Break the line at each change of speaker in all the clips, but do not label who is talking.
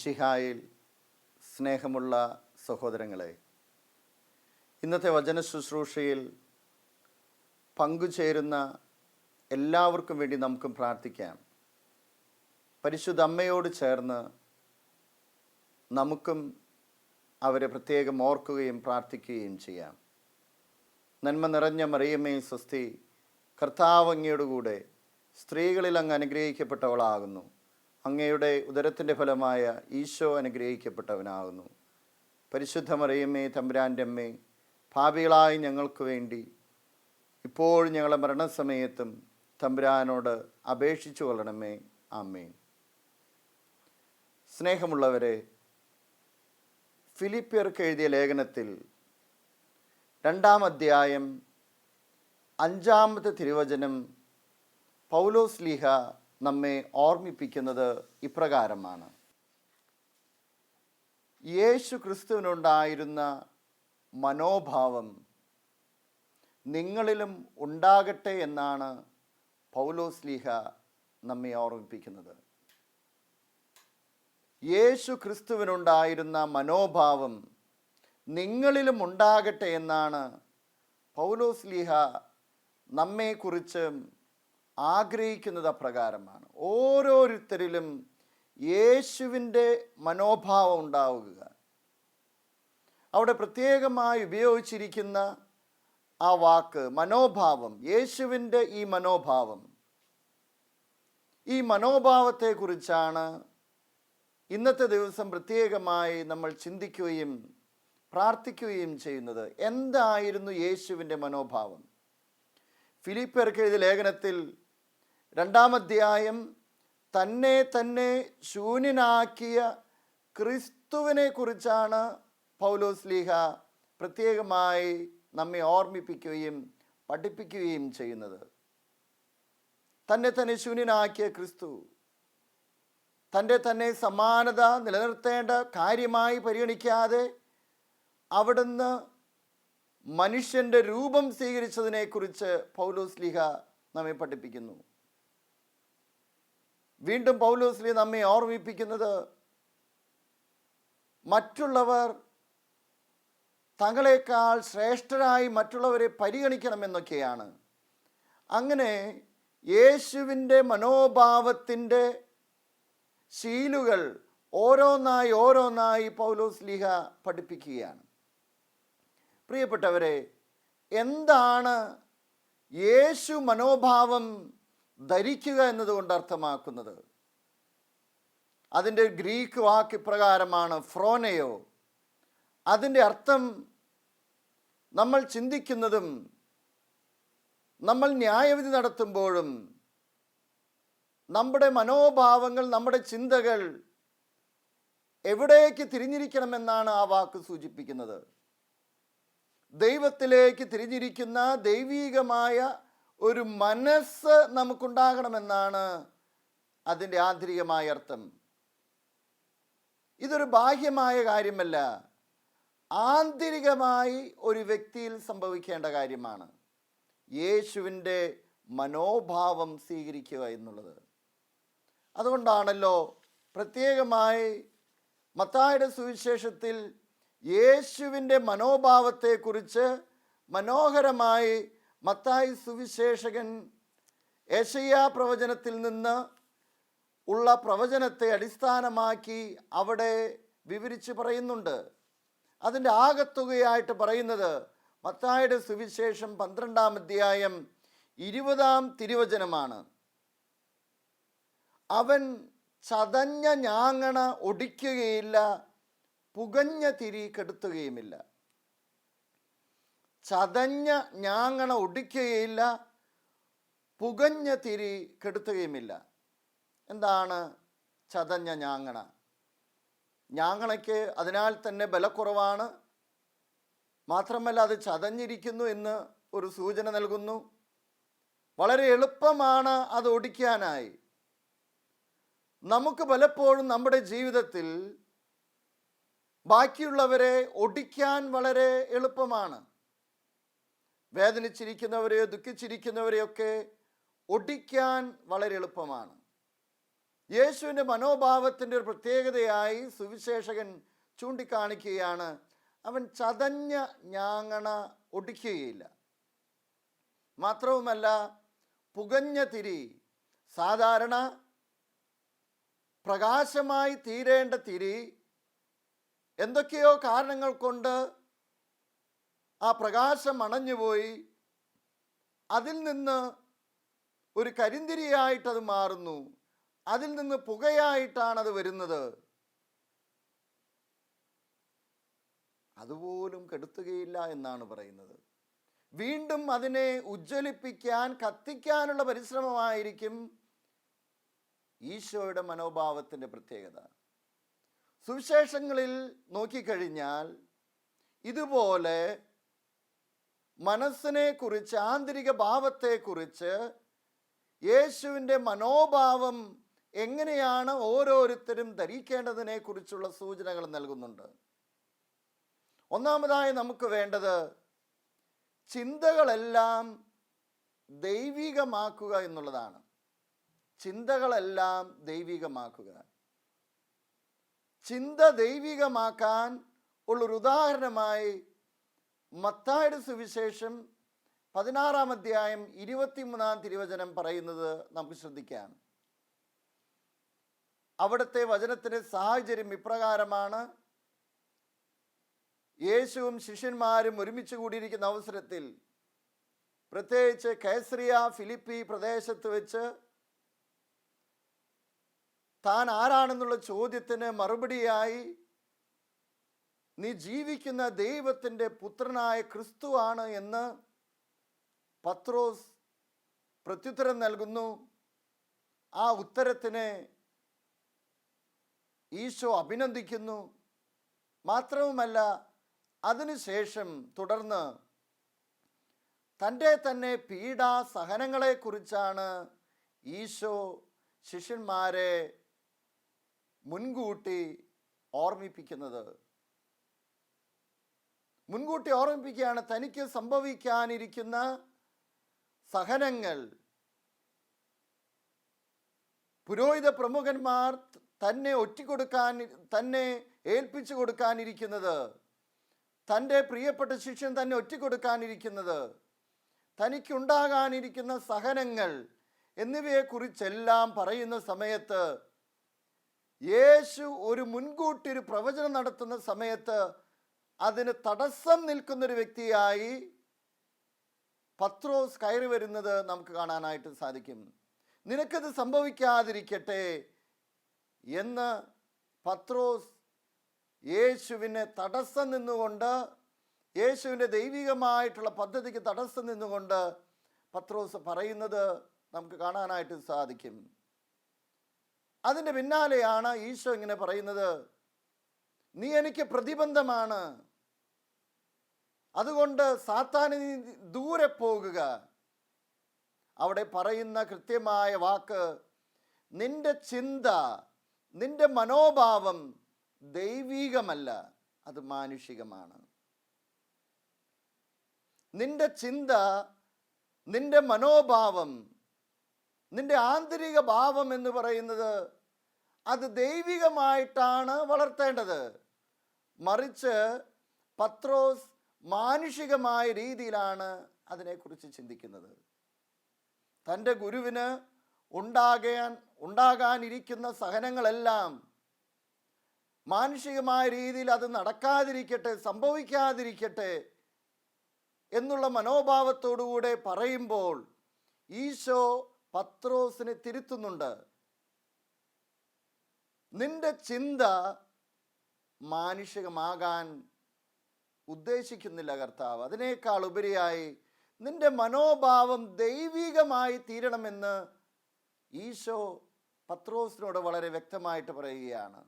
മിഷിഹായിൽ സ്നേഹമുള്ള സഹോദരങ്ങളെ ഇന്നത്തെ വചന ശുശ്രൂഷയിൽ പങ്കുചേരുന്ന എല്ലാവർക്കും വേണ്ടി നമുക്കും പ്രാർത്ഥിക്കാം. പരിശുദ്ധ അമ്മയോട് ചേർന്ന് നമുക്കും അവരെ പ്രത്യേകം ഓർക്കുകയും പ്രാർത്ഥിക്കുകയും ചെയ്യാം. നന്മ നിറഞ്ഞ മറിയമ്മേ സ്വസ്തി കർത്താവങ്ങയോടുകൂടെ കൂടെ സ്ത്രീകളിൽ അങ്ങ് അനുഗ്രഹിക്കപ്പെട്ടവളാകുന്നു. അങ്ങയുടെ ഉദരത്തിന്റെ ഫലമായ ഈശോ അനുഗ്രഹിക്കപ്പെട്ടവനാകുന്നു. പരിശുദ്ധ മറിയമ്മേ തമ്പുരാന്റെ അമ്മേ ഭാവികളായി ഞങ്ങൾക്ക് വേണ്ടി ഇപ്പോഴും ഞങ്ങളുടെ മരണസമയത്തും തമ്പുരാനോട് അപേക്ഷിച്ചു കൊള്ളണമേ. ആമേൻ. സ്നേഹമുള്ളവരെ ഫിലിപ്പിയർക്ക് എഴുതിയ ലേഖനത്തിൽ രണ്ടാം അധ്യായം അഞ്ചാമത്തെ തിരുവചനം പൗലോസ് ലീഹ നമ്മെ ഓർമ്മിപ്പിക്കുന്നത് ഇപ്രകാരമാണ്. യേശു ക്രിസ്തുവിനുണ്ടായിരുന്ന മനോഭാവം നിങ്ങളിലും ഉണ്ടാകട്ടെ എന്നാണ് പൗലോസ് ലീഹ നമ്മെ ഓർമ്മിപ്പിക്കുന്നത്. യേശു ക്രിസ്തുവിനുണ്ടായിരുന്ന മനോഭാവം നിങ്ങളിലും ഉണ്ടാകട്ടെ എന്നാണ് പൗലോസ് ലീഹ നമ്മെക്കുറിച്ച് ആഗ്രഹിക്കുന്നത് അപ്രകാരമാണ് ഓരോരുത്തരിലും യേശുവിന്റെ മനോഭാവം ഉണ്ടാവുക. അവിടെ പ്രത്യേകമായി ഉപയോഗിച്ചിരിക്കുന്ന ആ വാക്ക് മനോഭാവം യേശുവിന്റെ ഈ മനോഭാവം. ഈ മനോഭാവത്തെക്കുറിച്ചാണ് ഇന്നത്തെ ദിവസം പ്രത്യേകമായി നമ്മൾ ചിന്തിക്കുകയും പ്രാർത്ഥിക്കുകയും ചെയ്യുന്നത്. എന്തായിരുന്നു യേശുവിന്റെ മനോഭാവം? ഫിലിപ്പർക്ക് എഴുതിയ ലേഖനത്തിൽ രണ്ടാം അധ്യായം തന്നെ തന്നെ ശൂന്യനാക്കിയ ക്രിസ്തുവിനെ കുറിച്ചാണ് പൗലോസ് ലീഹ പ്രത്യേകമായി നമ്മെ ഓർമ്മിപ്പിക്കുകയും പഠിപ്പിക്കുകയും ചെയ്യുന്നത്. തന്നെ തന്നെ ശൂന്യനാക്കിയ ക്രിസ്തു തന്റെ തന്നെ സമാനത നിലനിർത്തേണ്ട കാര്യമായി പരിഗണിക്കാതെ അവിടുന്ന് മനുഷ്യന്റെ രൂപം സ്വീകരിച്ചതിനെക്കുറിച്ച് പൗലോസ് ലീഹ നമ്മെ പഠിപ്പിക്കുന്നു. വീണ്ടും പൗലോസ്ലി നമ്മെ ഓർമ്മിപ്പിക്കുന്നത് മറ്റുള്ളവർ തങ്ങളെക്കാൾ ശ്രേഷ്ഠരായി മറ്റുള്ളവരെ പരിഗണിക്കണമെന്നൊക്കെയാണ്. അങ്ങനെ യേശുവിന്റെ മനോഭാവത്തിന്റെ ശീലുകൾ ഓരോന്നായി ഓരോന്നായി പൗലോസ് ലീഹ പഠിപ്പിക്കുകയാണ്. പ്രിയപ്പെട്ടവരെ എന്താണ് യേശു മനോഭാവം ധരിക്കുക എന്നതുകൊണ്ട് അർത്ഥമാക്കുന്നത്. അതിന്റെ ഗ്രീക്ക് വാക്ക് ഇപ്രകാരമാണ് ഫ്രോനയോ. അതിന്റെ അർത്ഥം നമ്മൾ ചിന്തിക്കുന്നതും നമ്മൾ ന്യായവിധി നടത്തുമ്പോഴും നമ്മുടെ മനോഭാവങ്ങൾ നമ്മുടെ ചിന്തകൾ എവിടേക്ക് തിരിഞ്ഞിരിക്കണമെന്നാണ് ആ വാക്ക് സൂചിപ്പിക്കുന്നത്. ദൈവത്തിലേക്ക് തിരിഞ്ഞിരിക്കുന്ന ദൈവീകമായ ഒരു മനസ്സ് നമുക്കുണ്ടാകണമെന്നാണ് അതിന്റെ ആന്തരികമായ അർത്ഥം. ഇതൊരു ബാഹ്യമായ കാര്യമല്ല. ആന്തരികമായി ഒരു വ്യക്തിയിൽ സംഭവിക്കേണ്ട കാര്യമാണ്. യേശുവിന്റെ മനോഭാവം സ്വീകരിക്കുക എന്നുള്ളത്. അതുകൊണ്ടാണല്ലോ പ്രത്യേകമായി മത്തായുടെ സുവിശേഷത്തിൽ യേശുവിന്റെ മനോഭാവത്തെക്കുറിച്ച് മനോഹരമായി മത്തായി സുവിശേഷകൻ ഏഷയ്യാ പ്രവചനത്തിൽ നിന്ന് ഉള്ള പ്രവചനത്തെ അടിസ്ഥാനമാക്കി അവിടെ വിവരിച്ച് പറയുന്നുണ്ട്. അതിന്റെ ആകത്തുകയായിട്ട് പറയുന്നത് മത്തായുടെ സുവിശേഷം പന്ത്രണ്ടാം അധ്യായം ഇരുപതാം തിരുവചനമാണ്. അവൻ ചതഞ്ഞ ഞാങ്ങണ ഒടിക്കുകയില്ല പുകഞ്ഞ തിരി കെടുത്തുകയുമില്ല. ചതഞ്ഞ ഞാങ്ങണ ഒടിക്കുകയില്ല പുകഞ്ഞ തിരി കെടുത്തുകയുമില്ല. എന്താണ് ചതഞ്ഞ ഞാങ്ങണ? ഞാങ്ങണയ്ക്ക് അതിനാൽ തന്നെ ബലക്കുറവാണ്. മാത്രമല്ല അത് ചതഞ്ഞിരിക്കുന്നു എന്ന് ഒരു സൂചന നൽകുന്നു. വളരെ എളുപ്പമാണ് അത് ഒടിക്കാനായി. നമുക്ക് പലപ്പോഴും നമ്മുടെ ജീവിതത്തിൽ ബാക്കിയുള്ളവരെ ഒടിക്കാൻ വളരെ എളുപ്പമാണ്. വേദനിച്ചിരിക്കുന്നവരെയോ ദുഃഖിച്ചിരിക്കുന്നവരെയൊക്കെ ഒടിക്കാൻ വളരെ എളുപ്പമാണ്. യേശുവിന്റെ മനോഭാവത്തിന്റെ ഒരു പ്രത്യേകതയായി സുവിശേഷകൻ ചൂണ്ടിക്കാണിക്കുകയാണ്. അവൻ ചതഞ്ഞ ഞാങ്ങണ ഒടിക്കുകയില്ല. മാത്രവുമല്ല പുകഞ്ഞ തിരി സാധാരണ പ്രകാശമായി തീരേണ്ട തിരി എന്തൊക്കെയോ കാരണങ്ങൾ കൊണ്ട് ആ പ്രകാശം അണഞ്ഞുപോയി. അതിൽ നിന്ന് ഒരു കരിന്തിരിയായിട്ടത് മാറുന്നു. അതിൽ നിന്ന് പുകയായിട്ടാണത് വരുന്നത്. അതുപോലും കെടുത്തുകയില്ല എന്നാണ് പറയുന്നത്. വീണ്ടും അതിനെ ഉജ്ജ്വലിപ്പിക്കാൻ കത്തിക്കാനുള്ള പരിശ്രമമായിരിക്കും ഈശോയുടെ മനോഭാവത്തിന്റെ പ്രത്യേകത. സുവിശേഷങ്ങളിൽ നോക്കിക്കഴിഞ്ഞാൽ ഇതുപോലെ മനസ്സിനെ കുറിച്ച് ആന്തരിക ഭാവത്തെക്കുറിച്ച് യേശുവിന്റെ മനോഭാവം എങ്ങനെയാണ് ഓരോരുത്തരും ധരിക്കേണ്ടതിനെ കുറിച്ചുള്ള സൂചനകൾ നൽകുന്നുണ്ട്. ഒന്നാമതായി നമുക്ക് വേണ്ടത് ചിന്തകളെല്ലാം ദൈവികമാക്കുക എന്നുള്ളതാണ്. ചിന്തകളെല്ലാം ദൈവികമാക്കുക. ചിന്ത ദൈവികമാക്കാൻ ഉള്ളൊരു ഉദാഹരണമായി മത്തായുടെ സുവിശേഷം പതിനാറാം അധ്യായം ഇരുപത്തിമൂന്നാം തിരുവചനം പറയുന്നത് നമുക്ക് ശ്രദ്ധിക്കാം. അവിടുത്തെ വചനത്തിന്റെ സാഹചര്യം ഇപ്രകാരമാണ്. യേശുവും ശിഷ്യന്മാരും ഒരുമിച്ച് കൂടിയിരിക്കുന്ന അവസരത്തിൽ പ്രത്യേകിച്ച് കേസറിയ ഫിലിപ്പി പ്രദേശത്ത് വെച്ച് താൻ ആരാണെന്നുള്ള ചോദ്യത്തിന് മറുപടിയായി നീ ജീവിക്കുന്ന ദൈവത്തിന്റെ പുത്രനായ ക്രിസ്തുവാണ് എന്ന് പത്രോസ് പ്രത്യുത്തരം നൽകുന്നു. ആ ഉത്തരത്തിന് ഈശോ അഭിനന്ദിക്കുന്നു. മാത്രവുമല്ല അതിനുശേഷം തുടർന്ന് തന്റെ തന്നെ പീഡാ സഹനങ്ങളെക്കുറിച്ചാണ് ഈശോ ശിഷ്യന്മാരെ മുൻകൂട്ടി ഓർമ്മിപ്പിക്കുന്നത്. മുൻകൂട്ടി ഓർമ്മിപ്പിക്കുകയാണ് തനിക്ക് സംഭവിക്കാനിരിക്കുന്ന സഹനങ്ങൾ. പുരോഹിത പ്രമുഖന്മാർ തന്നെ ഒറ്റിക്കൊടുക്കാൻ തന്നെ ഏൽപ്പിച്ചു കൊടുക്കാനിരിക്കുന്നത്. തന്റെ പ്രിയപ്പെട്ട ശിഷ്യൻ തന്നെ ഒറ്റിക്കൊടുക്കാനിരിക്കുന്നത്. തനിക്കുണ്ടാകാനിരിക്കുന്ന സഹനങ്ങൾ എന്നിവയെക്കുറിച്ചെല്ലാം പറയുന്ന സമയത്ത് യേശു ഒരു മുൻകൂട്ടി ഒരു പ്രവചനം നടത്തുന്ന സമയത്ത് അതിന് തടസ്സം നിൽക്കുന്നൊരു വ്യക്തിയായി പത്രോസ് കയറി വരുന്നത് നമുക്ക് കാണാനായിട്ട് സാധിക്കും. നിനക്കത് സംഭവിക്കാതിരിക്കട്ടെ എന്ന് പത്രോസ് യേശുവിനെ തടസ്സം നിന്നുകൊണ്ട് യേശുവിന്റെ ദൈവികമായിട്ടുള്ള പദ്ധതിക്ക് തടസ്സം നിന്നുകൊണ്ട് പത്രോസ് പറയുന്നത് നമുക്ക് കാണാനായിട്ട് സാധിക്കും. അതിന്റെ പിന്നാലെയാണ് ഈശോ ഇങ്ങനെ പറയുന്നത് നീ എനിക്ക് പ്രതിബന്ധമാണ്. അതുകൊണ്ട് സാത്താനിൽ ദൂരെ പോകുക. അവിടെ പറയുന്ന കൃത്യമായ വാക്ക് നിന്റെ ചിന്ത നിന്റെ മനോഭാവം ദൈവീകമല്ല അത് മാനുഷികമാണ്. നിന്റെ ചിന്ത നിന്റെ മനോഭാവം നിന്റെ ആന്തരിക ഭാവം എന്ന് പറയുന്നത് അത് ദൈവികമായിട്ടാണ് വളർത്തേണ്ടത്. മറിച്ച് പത്രോസ് മാനുഷികമായ രീതിയിലാണ് അതിനെക്കുറിച്ച് ചിന്തിക്കുന്നത്. തന്റെ ഗുരുവിന് ഉണ്ടാകാൻ ഉണ്ടാകാനിരിക്കുന്ന സഹനങ്ങളെല്ലാം മാനുഷികമായ രീതിയിൽ അത് നടക്കാതിരിക്കട്ടെ സംഭവിക്കാതിരിക്കട്ടെ എന്നുള്ള മനോഭാവത്തോടുകൂടെ പറയുമ്പോൾ ഈശോ പത്രോസിനെ തിരുത്തുന്നുണ്ട്. നിന്റെ ചിന്ത മാനുഷികമാകാൻ ഉദ്ദേശിക്കുന്നില്ല കർത്താവ്. അതിനേക്കാൾ ഉപരിയായി നിന്റെ മനോഭാവം ദൈവികമായി തീരണമെന്ന് ഈശോ പത്രോസിനോട് വളരെ വ്യക്തമായിട്ട് പറയുകയാണ്.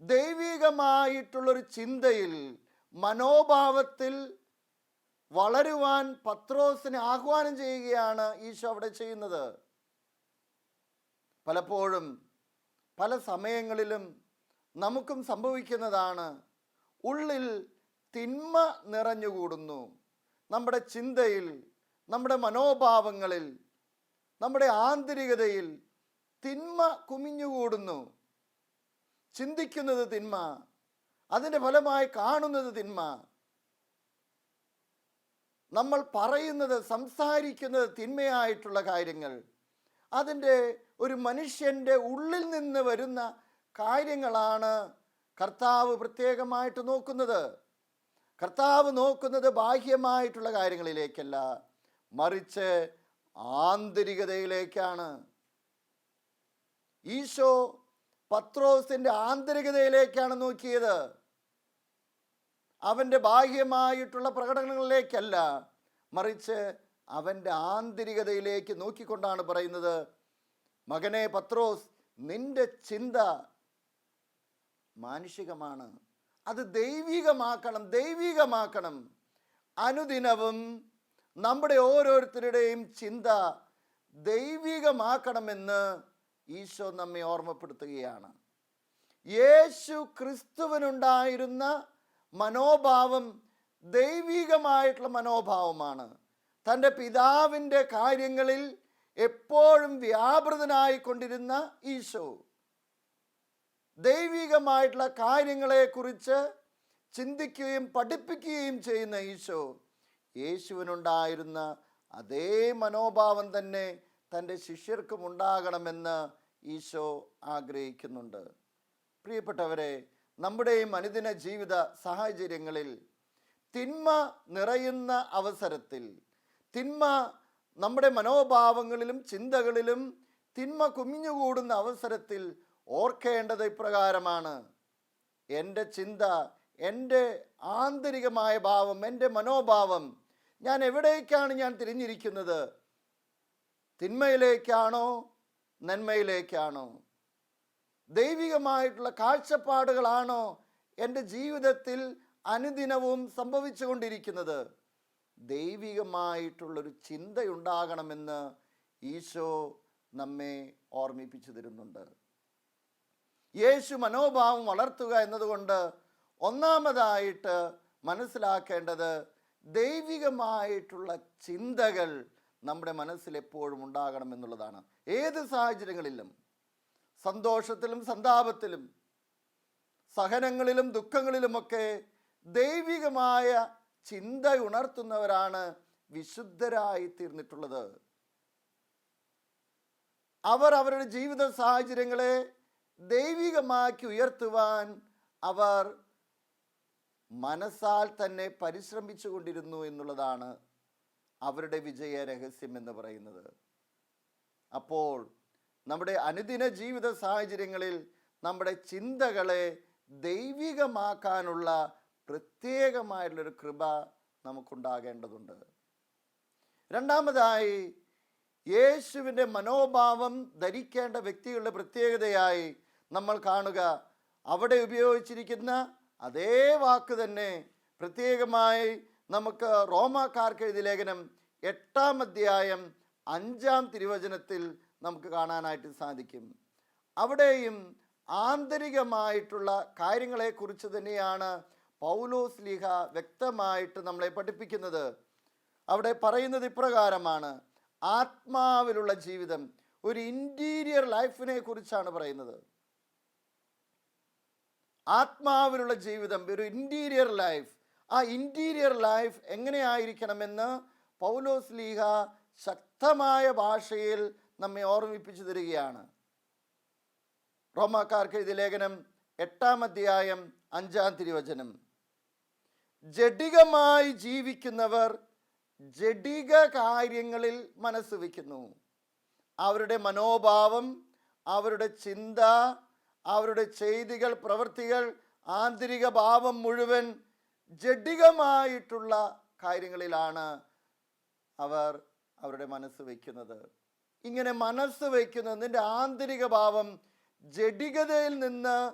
ദൈവികമായിട്ടുള്ളൊരു ചിന്തയിൽ മനോഭാവത്തിൽ വളരുവാൻ പത്രോസിനെ ആഹ്വാനം ചെയ്യുകയാണ് ഈശോ അവിടെ ചെയ്യുന്നത്. പലപ്പോഴും പല സമയങ്ങളിലും നമുക്കും സംഭവിക്കുന്നതാണ്. ഉള്ളിൽ തിന്മ നിറഞ്ഞുകൂടുന്നു. നമ്മുടെ ചിന്തയിൽ നമ്മുടെ മനോഭാവങ്ങളിൽ നമ്മുടെ ആന്തരികതയിൽ തിന്മ കുമിഞ്ഞുകൂടുന്നു. ചിന്തിക്കുന്നത് തിന്മ അതിന്റെ ഫലമായി കാണുന്നത് തിന്മ. നമ്മൾ പറയുന്നത് സംസാരിക്കുന്നത് തിന്മയായിട്ടുള്ള കാര്യങ്ങൾ. അതിന്റെ ഒരു മനുഷ്യന്റെ ഉള്ളിൽ നിന്ന് വരുന്ന കാര്യങ്ങളാണ് കർത്താവ് പ്രത്യേകമായിട്ട് നോക്കുന്നത്. കർത്താവ് നോക്കുന്നത് ബാഹ്യമായിട്ടുള്ള കാര്യങ്ങളിലേക്കല്ല മറിച്ച് ആന്തരികതയിലേക്കാണ്. ഈശോ പത്രോസിന്റെ ആന്തരികതയിലേക്കാണ് നോക്കിയത്. അവന്റെ ബാഹ്യമായിട്ടുള്ള പ്രകടനങ്ങളിലേക്കല്ല മറിച്ച് അവന്റെ ആന്തരികതയിലേക്ക് നോക്കിക്കൊണ്ടാണ് പറയുന്നത് മകനെ പത്രോസ് നിന്റെ ചിന്ത മാനുഷികമാണ്. അത് ദൈവികമാക്കണം ദൈവികമാക്കണം. അനുദിനവും നമ്മുടെ ഓരോരുത്തരുടെയും ചിന്ത ദൈവികമാക്കണമെന്ന് ഈശോ നമ്മെ ഓർമ്മപ്പെടുത്തുകയാണ്. യേശു ക്രിസ്തുവിനുണ്ടായിരുന്ന മനോഭാവം ദൈവികമായിട്ടുള്ള മനോഭാവമാണ്. തന്റെ പിതാവിന്റെ കാര്യങ്ങളിൽ എപ്പോഴും വ്യാപൃതനായിക്കൊണ്ടിരുന്ന ഈശോ. ദൈവികമായിട്ടുള്ള കാര്യങ്ങളെക്കുറിച്ച് ചിന്തിക്കുകയും പഠിപ്പിക്കുകയും ചെയ്യുന്ന ഈശോ യേശുവിനുണ്ടായിരുന്ന അതേ മനോഭാവം തന്നെ തന്റെ ശിഷ്യർക്കും ഉണ്ടാകണമെന്ന് ഈശോ ആഗ്രഹിക്കുന്നുണ്ട്. പ്രിയപ്പെട്ടവരെ നമ്മുടെയും അനുദിന ജീവിത സാഹചര്യങ്ങളിൽ തിന്മ നിറയുന്ന അവസരത്തിൽ തിന്മ നമ്മുടെ മനോഭാവങ്ങളിലും ചിന്തകളിലും തിന്മ കുമിഞ്ഞുകൂടുന്ന അവസരത്തിൽ ഓർക്കേണ്ടത് ഇപ്രകാരമാണ്. എന്റെ ചിന്ത എന്റെ ആന്തരികമായ ഭാവം എന്റെ മനോഭാവം ഞാൻ എവിടേക്കാണ് ഞാൻ തിരിഞ്ഞിരിക്കുന്നത്? തിന്മയിലേക്കാണോ നന്മയിലേക്കാണോ? ദൈവികമായിട്ടുള്ള കാഴ്ചപ്പാടുകളാണോ എന്റെ ജീവിതത്തിൽ അനുദിനവും സംഭവിച്ചുകൊണ്ടിരിക്കുന്നത്? ദൈവികമായിട്ടുള്ളൊരു ചിന്തയുണ്ടാകണമെന്ന് ഈശോ നമ്മെ ഓർമ്മിപ്പിച്ചു തരുന്നുണ്ട്. യേശു മനോഭാവം വളർത്തുക എന്നതുകൊണ്ട് ഒന്നാമതായിട്ട് മനസ്സിലാക്കേണ്ടത് ദൈവികമായിട്ടുള്ള ചിന്തകൾ നമ്മുടെ മനസ്സിൽ എപ്പോഴും ഉണ്ടാകണം എന്നുള്ളതാണ്. ഏത് സാഹചര്യങ്ങളിലും സന്തോഷത്തിലും സന്താപത്തിലും സഹനങ്ങളിലും ദുഃഖങ്ങളിലുമൊക്കെ ദൈവികമായ ചിന്ത ഉണർത്തുന്നവരാണ് വിശുദ്ധരായി തീർന്നിട്ടുള്ളത്. അവർ അവരുടെ ജീവിത സാഹചര്യങ്ങളെ ദൈവികമാക്കി ഉയർത്തുവാൻ അവർ മനസ്സാൽ തന്നെ പരിശ്രമിച്ചു കൊണ്ടിരുന്നു എന്നുള്ളതാണ് അവരുടെ വിജയ രഹസ്യം എന്ന് പറയുന്നത്. അപ്പോൾ നമ്മുടെ അനുദിന ജീവിത സാഹചര്യങ്ങളിൽ നമ്മുടെ ചിന്തകളെ ദൈവികമാക്കാനുള്ള പ്രത്യേകമായിട്ടുള്ളൊരു കൃപ നമുക്കുണ്ടാകേണ്ടതുണ്ട്. രണ്ടാമതായി യേശുവിന്റെ മനോഭാവം ധരിക്കേണ്ട വ്യക്തികളുടെ പ്രത്യേകതയായി നമ്മൾ കാണുക. അവിടെ ഉപയോഗിച്ചിരിക്കുന്ന അതേ വാക്ക് തന്നെ പ്രത്യേകമായി നമുക്ക് റോമാക്കാർക്ക് എഴുതിയ ലേഖനം എട്ടാം അധ്യായം അഞ്ചാം തിരുവചനത്തിൽ നമുക്ക് കാണാനായിട്ട് സാധിക്കും. അവിടെയും ആന്തരികമായിട്ടുള്ള കാര്യങ്ങളെക്കുറിച്ച് തന്നെയാണ് പൗലോസ് ലീഹ വ്യക്തമായിട്ട് നമ്മളെ പഠിപ്പിക്കുന്നത്. അവിടെ പറയുന്നത് ഇപ്രകാരമാണ്. ആത്മാവിലുള്ള ജീവിതം ഒരു ഇന്റീരിയർ ലൈഫിനെ കുറിച്ചാണ് പറയുന്നത്. ആത്മാവിലുള്ള ജീവിതം ഒരു ഇന്റീരിയർ ലൈഫ് ആ ഇന്റീരിയർ ലൈഫ് എങ്ങനെയായിരിക്കണമെന്ന് പൗലോസ് ലീഹ ശക്തമായ ഭാഷയിൽ നമ്മെ ഓർമ്മിപ്പിച്ചു തരികയാണ്. റോമാക്കാർക്ക് എഴുതിയ ലേഖനം എട്ടാം അധ്യായം അഞ്ചാം തിരുവചനം. ജഡികമായി ജീവിക്കുന്നവർ ജഡിക കാര്യങ്ങളിൽ മനസ്സ് വയ്ക്കുന്നു. അവരുടെ മനോഭാവം അവരുടെ ചിന്ത അവരുടെ ചെയ്തികൾ പ്രവൃത്തികൾ ആന്തരിക ഭാവം മുഴുവൻ ജഡികമായിട്ടുള്ള കാര്യങ്ങളിലാണ് അവർ അവരുടെ മനസ്സ് വയ്ക്കുന്നത്. ഇങ്ങനെ മനസ്സ് വയ്ക്കുന്ന നിന്റെ ആന്തരിക ഭാവം ജഡികതയിൽ നിന്ന്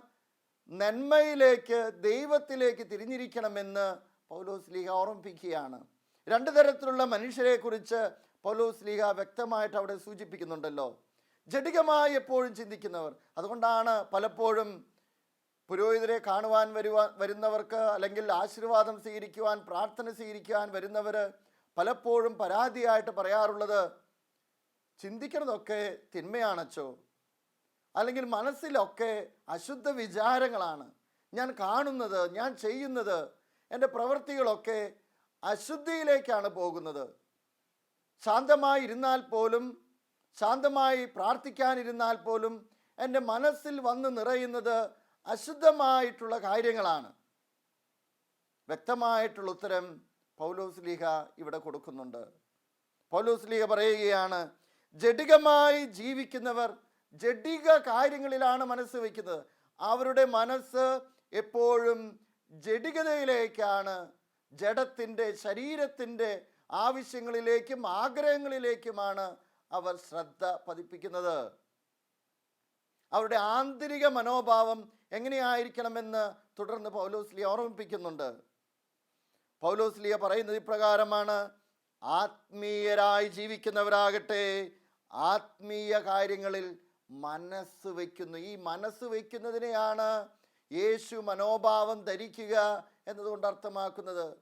നന്മയിലേക്ക് ദൈവത്തിലേക്ക് തിരിഞ്ഞിരിക്കണമെന്ന് പൗലോസ് ലീഹ ഓർമ്മിപ്പിക്കുകയാണ്. രണ്ട് തരത്തിലുള്ള മനുഷ്യരെക്കുറിച്ച് പൗലോസ് ലീഹ വ്യക്തമായിട്ട് അവിടെ സൂചിപ്പിക്കുന്നുണ്ടല്ലോ. ജഡികമായി എപ്പോഴും ചിന്തിക്കുന്നവർ. അതുകൊണ്ടാണ് പലപ്പോഴും പുരോഹിതരെ കാണുവാൻ വരുവാൻ വരുന്നവർക്ക് അല്ലെങ്കിൽ ആശീർവാദം സ്വീകരിക്കുവാൻ പ്രാർത്ഥന സ്വീകരിക്കുവാൻ വരുന്നവർ പലപ്പോഴും പരാതിയായിട്ട് പറയാറുള്ളത് ചിന്തിക്കുന്നതൊക്കെ തിന്മയാണച്ചോ? അല്ലെങ്കിൽ മനസ്സിലൊക്കെ അശുദ്ധ വിചാരങ്ങളാണ്. ഞാൻ കാണുന്നത് ഞാൻ ചെയ്യുന്നത് എന്റെ പ്രവൃത്തികളൊക്കെ അശുദ്ധിയിലേക്കാണ് പോകുന്നത്. ശാന്തമായി ഇരുന്നാൽ പോലും ശാന്തമായി പ്രാർത്ഥിക്കാനിരുന്നാൽ പോലും എന്റെ മനസ്സിൽ വന്ന് നിറയുന്നത് അശുദ്ധമായിട്ടുള്ള കാര്യങ്ങളാണ്. വ്യക്തമായിട്ടുള്ള ഉത്തരം പൗലോസ് ലീഹ ഇവിടെ കൊടുക്കുന്നുണ്ട്. പൗലോസ് ലീഹ പറയുകയാണ് ജഡികമായി ജീവിക്കുന്നവർ ജഡിക കാര്യങ്ങളിലാണ് മനസ്സ് വയ്ക്കുന്നത്. അവരുടെ മനസ്സ് എപ്പോഴും ജഡികതയിലേക്കാണ് ജഡത്തിന്റെ ശരീരത്തിന്റെ ആവശ്യങ്ങളിലേക്കും ആഗ്രഹങ്ങളിലേക്കുമാണ് അവർ ശ്രദ്ധ പതിപ്പിക്കുന്നത്. അവരുടെ ആന്തരിക മനോഭാവം എങ്ങനെയായിരിക്കണമെന്ന് തുടർന്ന് പൗലോസ്ലിയ ഓർമ്മിപ്പിക്കുന്നുണ്ട്. പൗലോസ്ലിയ പറയുന്നത് ഇപ്രകാരമാണ് ആത്മീയരായി ജീവിക്കുന്നവരാകട്ടെ ആത്മീയ കാര്യങ്ങളിൽ മനസ്സ് വയ്ക്കുന്നു. ഈ മനസ്സ് വയ്ക്കുന്നതിനെയാണ് യേശു മനോഭാവം ധരിക്കുക എന്നതുകൊണ്ട് അർത്ഥമാക്കുന്നത്.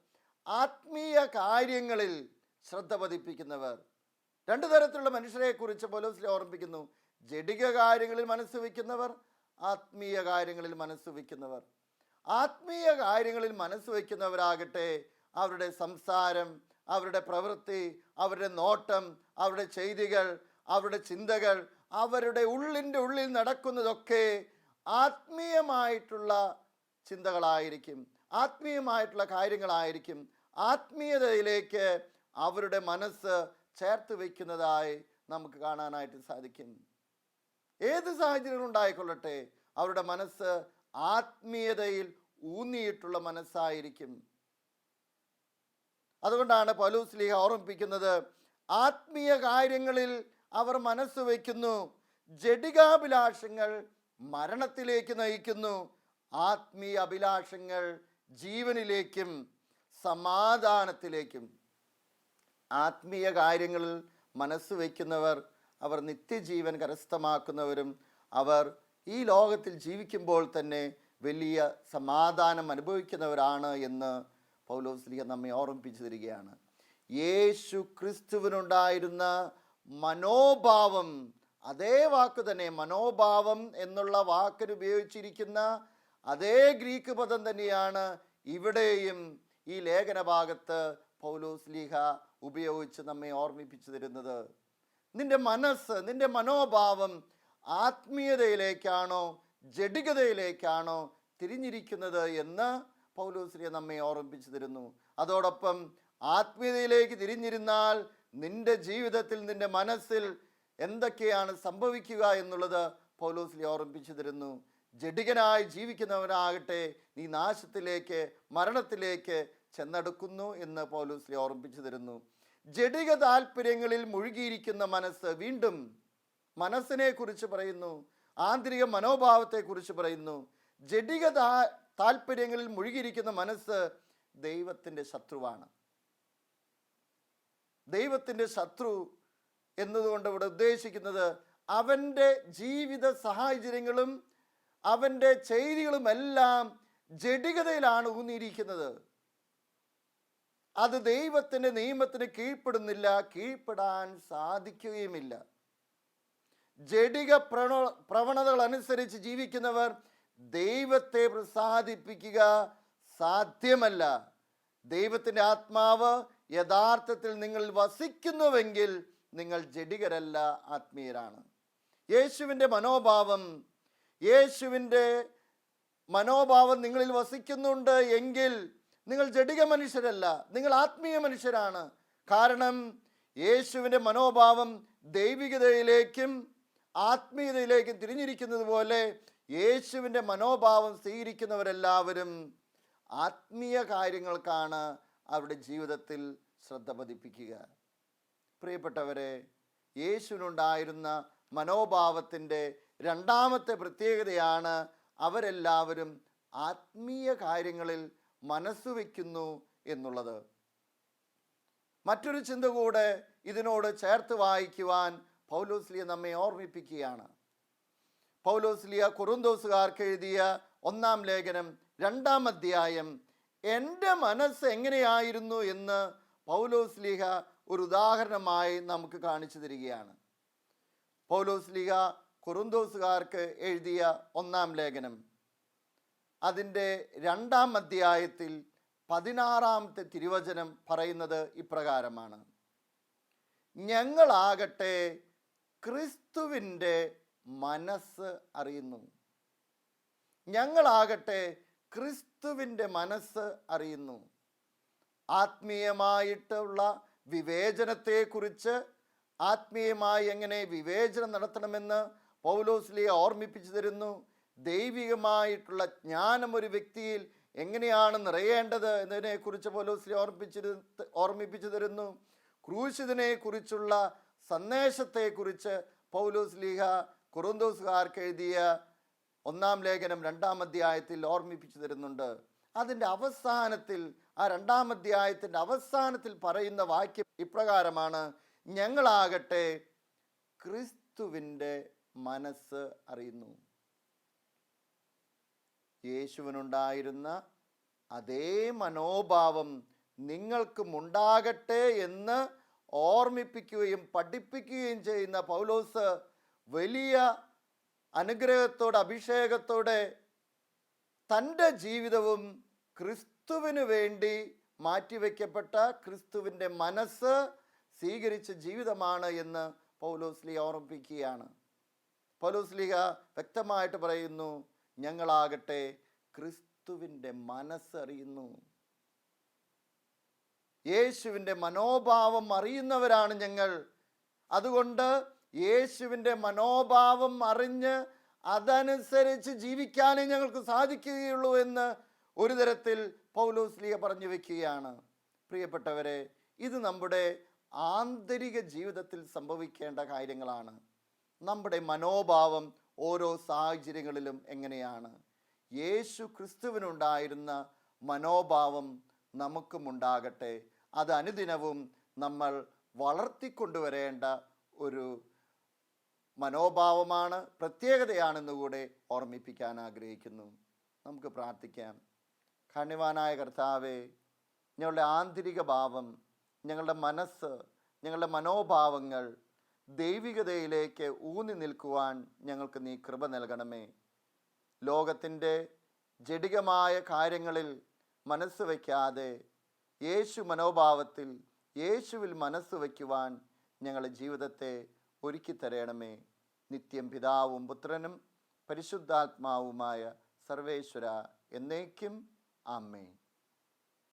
ആത്മീയ കാര്യങ്ങളിൽ ശ്രദ്ധ പതിപ്പിക്കുന്നവർ. രണ്ടു തരത്തിലുള്ള മനുഷ്യരെ കുറിച്ച് പോലോസിലെ ഓർമ്മിപ്പിക്കുന്നു. ജഡിക കാര്യങ്ങളിൽ മനസ്സ് വയ്ക്കുന്നവർ ആത്മീയ കാര്യങ്ങളിൽ മനസ്സ് വയ്ക്കുന്നവർ. ആത്മീയ കാര്യങ്ങളിൽ മനസ്സ് വയ്ക്കുന്നവരാകട്ടെ അവരുടെ സംസാരം അവരുടെ പ്രവൃത്തി അവരുടെ നോട്ടം അവരുടെ ചെയ്തികൾ അവരുടെ ചിന്തകൾ അവരുടെ ഉള്ളിന്റെ ഉള്ളിൽ നടക്കുന്നതൊക്കെ ആത്മീയമായിട്ടുള്ള ചിന്തകളായിരിക്കും. ആത്മീയമായിട്ടുള്ള കാര്യങ്ങളായിരിക്കും. ആത്മീയതയിലേക്ക് അവരുടെ മനസ്സ് ചേർത്ത് വയ്ക്കുന്നതായി നമുക്ക് കാണാനായിട്ട് സാധിക്കും. ഏത് സാഹചര്യങ്ങൾ ഉണ്ടായിക്കൊള്ളട്ടെ അവരുടെ മനസ്സ് ആത്മീയതയിൽ ഊന്നിയിട്ടുള്ള മനസ്സായിരിക്കും. അതുകൊണ്ടാണ് പൗലൂസ് ലീഹ ഓർമ്മിപ്പിക്കുന്നത് ആത്മീയ കാര്യങ്ങളിൽ അവർ മനസ്സ് വയ്ക്കുന്നു ജഡികാഭിലാഷങ്ങൾ മരണത്തിലേക്ക് നയിക്കുന്നു ആത്മീയ അഭിലാഷങ്ങൾ ജീവനിലേക്കും സമാധാനത്തിലേക്കും. ആത്മീയ കാര്യങ്ങളിൽ മനസ്സ് വയ്ക്കുന്നവർ അവർ നിത്യജീവൻ കരസ്ഥമാക്കുന്നവരും അവർ ഈ ലോകത്തിൽ ജീവിക്കുമ്പോൾ തന്നെ വലിയ സമാധാനം അനുഭവിക്കുന്നവരാണ് എന്ന് പൗലോസ്ലിഹ നമ്മെ ഓർമ്മിപ്പിച്ചു തരികയാണ്. യേശു ക്രിസ്തുവിനുണ്ടായിരുന്ന മനോഭാവം അതേ വാക്ക് തന്നെ മനോഭാവം എന്നുള്ള വാക്കിന് ഉപയോഗിച്ചിരിക്കുന്ന അതേ ഗ്രീക്ക് പദം തന്നെയാണ് ഇവിടെയും ഈ ലേഖന ഭാഗത്ത് പൗലോസ് ലീഹ ഉപയോഗിച്ച് നമ്മെ ഓർമ്മിപ്പിച്ചു തരുന്നത്. നിന്റെ മനസ്സ് നിന്റെ മനോഭാവം ആത്മീയതയിലേക്കാണോ ജഡികതയിലേക്കാണോ തിരിഞ്ഞിരിക്കുന്നത് എന്ന് പൗലോസ്ലിയ നമ്മെ ഓർമ്മിപ്പിച്ചു തരുന്നു. അതോടൊപ്പം ആത്മീയതയിലേക്ക് തിരിഞ്ഞിരുന്നാൽ നിന്റെ ജീവിതത്തിൽ നിന്റെ മനസ്സിൽ എന്തൊക്കെയാണ് സംഭവിക്കുക എന്നുള്ളത് പൗലോസ്ലിയ ഓർമ്മിപ്പിച്ചു തരുന്നു. ജഡികനായി ജീവിക്കുന്നവനാകട്ടെ നീ നാശത്തിലേക്ക് മരണത്തിലേക്ക് ചെന്നെടുക്കുന്നു എന്ന് പോലും ഓർമ്മിപ്പിച്ചു തരുന്നു. ജടിക താല്പര്യങ്ങളിൽ മുഴുകിയിരിക്കുന്ന മനസ്സ് വീണ്ടും മനസ്സിനെ കുറിച്ച് പറയുന്നു. ആന്തരിക മനോഭാവത്തെ കുറിച്ച് പറയുന്നു. ജടിക താ- താല്പര്യങ്ങളിൽ മുഴുകിയിരിക്കുന്ന മനസ്സ് ദൈവത്തിന്റെ ശത്രുവാണ്. ദൈവത്തിന്റെ ശത്രു എന്നതുകൊണ്ട് ഇവിടെ ഉദ്ദേശിക്കുന്നത് അവന്റെ ജീവിത സാഹചര്യങ്ങളും അവന്റെ ചെയ്തികളുമെല്ലാം ജഡികതയിലാണ് ഊന്നിയിരിക്കുന്നത്. അത് ദൈവത്തിന്റെ നിയമത്തിന് കീഴ്പ്പെടുന്നില്ല കീഴ്പ്പെടാൻ സാധിക്കുകയുമില്ല. ജഡിക പ്രണോ പ്രവണതകൾ അനുസരിച്ച് ജീവിക്കുന്നവർ ദൈവത്തെ പ്രസാദിപ്പിക്കുക സാധ്യമല്ല. ദൈവത്തിന്റെ ആത്മാവ് യഥാർത്ഥത്തിൽ നിങ്ങൾ വസിക്കുന്നുവെങ്കിൽ നിങ്ങൾ ജഡികരല്ല ആത്മീയരാണ്. യേശുവിന്റെ മനോഭാവം യേശുവിന്റെ മനോഭാവം നിങ്ങളിൽ വസിക്കുന്നുണ്ട് എങ്കിൽ നിങ്ങൾ ജഡിക മനുഷ്യരല്ല നിങ്ങൾ ആത്മീയ മനുഷ്യരാണ്. കാരണം യേശുവിന്റെ മനോഭാവം ദൈവികതയിലേക്കും ആത്മീയതയിലേക്കും തിരിഞ്ഞിരിക്കുന്നത് പോലെ യേശുവിന്റെ മനോഭാവം സ്വീകരിക്കുന്നവരെല്ലാവരും ആത്മീയ കാര്യങ്ങൾക്കാണ് അവരുടെ ജീവിതത്തിൽ ശ്രദ്ധ പതിപ്പിക്കുക. പ്രിയപ്പെട്ടവരെ യേശുവിനുണ്ടായിരുന്ന മനോഭാവത്തിന്റെ രണ്ടാമത്തെ പ്രത്യേകതയാണ് അവരെല്ലാവരും ആത്മീയ കാര്യങ്ങളിൽ മനസ്സ് വയ്ക്കുന്നു എന്നുള്ളത്. മറ്റൊരു ചിന്ത കൂടെ ഇതിനോട് ചേർത്ത് വായിക്കുവാൻ പൗലോസ്ലിയ നമ്മെ ഓർമ്മിപ്പിക്കുകയാണ്. പൗലോസ്ലിയ കുറുന്തോസുകാർക്ക് എഴുതിയ ഒന്നാം ലേഖനം രണ്ടാം അധ്യായം എന്റെ മനസ്സ് എങ്ങനെയായിരുന്നു? എന്ന് പൗലോസ്ലിഹ ഒരു ഉദാഹരണമായി നമുക്ക് കാണിച്ചു തരികയാണ്. പൗലോസ്ലിഹ കുറുന്തോസുകാർക്ക് എഴുതിയ ഒന്നാം ലേഖനം അതിന്റെ രണ്ടാം അധ്യായത്തിൽ പതിനാറാമത്തെ തിരുവചനം പറയുന്നത് ഇപ്രകാരമാണ്. ഞങ്ങളാകട്ടെ ക്രിസ്തുവിന്റെ മനസ്സ് അറിയുന്നു. ഞങ്ങളാകട്ടെ ക്രിസ്തുവിന്റെ മനസ്സ് അറിയുന്നു. ആത്മീയമായിട്ടുള്ള വിവേചനത്തെക്കുറിച്ച് ആത്മീയമായി എങ്ങനെ വിവേചനം നടത്തണമെന്ന് പൗലോസ്ലിയെ ഓർമ്മിപ്പിച്ചു തരുന്നു. ദൈവികമായിട്ടുള്ള ജ്ഞാനം ഒരു വ്യക്തിയിൽ എങ്ങനെയാണ് നിറയേണ്ടത് എന്നതിനെക്കുറിച്ച് പൗലോസ്ലി ഓർമ്മിപ്പിച്ചിരു ഓർമ്മിപ്പിച്ചു തരുന്നു ക്രൂശിതനെ കുറിച്ചുള്ള സന്ദേശത്തെക്കുറിച്ച് പൗലോസ്ലിഹ കുറുന്തോസുകാർക്ക് എഴുതിയ ഒന്നാം ലേഖനം രണ്ടാം അധ്യായത്തിൽ ഓർമ്മിപ്പിച്ചു തരുന്നുണ്ട്. അതിന്റെ അവസാനത്തിൽ ആ രണ്ടാം അധ്യായത്തിന്റെ അവസാനത്തിൽ പറയുന്ന വാക്യം ഇപ്രകാരമാണ് ഞങ്ങളാകട്ടെ ക്രിസ്തുവിന്റെ മനസ്സ് അറിയുന്നു. യേശുവിനുണ്ടായിരുന്ന അതേ മനോഭാവം നിങ്ങൾക്കും ഉണ്ടാകട്ടെ എന്ന് ഓർമ്മിപ്പിക്കുകയും പഠിപ്പിക്കുകയും ചെയ്യുന്ന പൗലോസ് വലിയ അനുഗ്രഹത്തോടെ അഭിഷേകത്തോടെ തന്റെ ജീവിതവും ക്രിസ്തുവിന് വേണ്ടി മാറ്റിവെക്കപ്പെട്ട ക്രിസ്തുവിന്റെ മനസ്സ് സ്വീകരിച്ച ജീവിതമാണ് എന്ന് പൗലോസ്ലിഹ ഓർമ്മിപ്പിക്കുകയാണ്. പൗലോസ്ലിഹ വ്യക്തമായിട്ട് പറയുന്നു ഞങ്ങളാകട്ടെ ക്രിസ്തുവിന്റെ മനസ്സറിയുന്നു. യേശുവിന്റെ മനോഭാവം അറിയുന്നവരാണ് ഞങ്ങൾ. അതുകൊണ്ട് യേശുവിന്റെ മനോഭാവം അറിഞ്ഞ് അതനുസരിച്ച് ജീവിക്കാനേ ഞങ്ങൾക്ക് സാധിക്കുകയുള്ളൂ എന്ന് ഒരു തരത്തിൽ പൗലോസ്ലിയ പറഞ്ഞു വെക്കുകയാണ്. പ്രിയപ്പെട്ടവരെ ഇത് നമ്മുടെ ആന്തരിക ജീവിതത്തിൽ സംഭവിക്കേണ്ട കാര്യങ്ങളാണ്. നമ്മുടെ മനോഭാവം ഓരോ സാഹചര്യങ്ങളിലും എങ്ങനെയാണ്? യേശു ക്രിസ്തുവിനുണ്ടായിരുന്ന മനോഭാവം നമുക്കും ഉണ്ടാകട്ടെ. അത് അനുദിനവും നമ്മൾ വളർത്തിക്കൊണ്ടുവരേണ്ട ഒരു മനോഭാവമാണ് പ്രത്യേകതയാണെന്ന് കൂടെ ഓർമ്മിപ്പിക്കാൻ ആഗ്രഹിക്കുന്നു. നമുക്ക് പ്രാർത്ഥിക്കാം. കണിവാനായ കർത്താവെ ഞങ്ങളുടെ ആന്തരിക ഭാവം ഞങ്ങളുടെ മനസ്സ് ഞങ്ങളുടെ മനോഭാവങ്ങൾ ദൈവികതയിലേക്ക് ഊന്നി നിൽക്കുവാൻ ഞങ്ങൾക്ക് നീ കൃപ നൽകണമേ. ലോകത്തിന്റെ ജഡികമായ കാര്യങ്ങളിൽ മനസ്സ് വയ്ക്കാതെ യേശു മനോഭാവത്തിൽ യേശുവിൽ മനസ്സ് വയ്ക്കുവാൻ ഞങ്ങളുടെ ജീവിതത്തെ ഒരുക്കി നിത്യം പിതാവും പുത്രനും പരിശുദ്ധാത്മാവുമായ സർവേശ്വര എന്നേക്കും. ആമേൻ.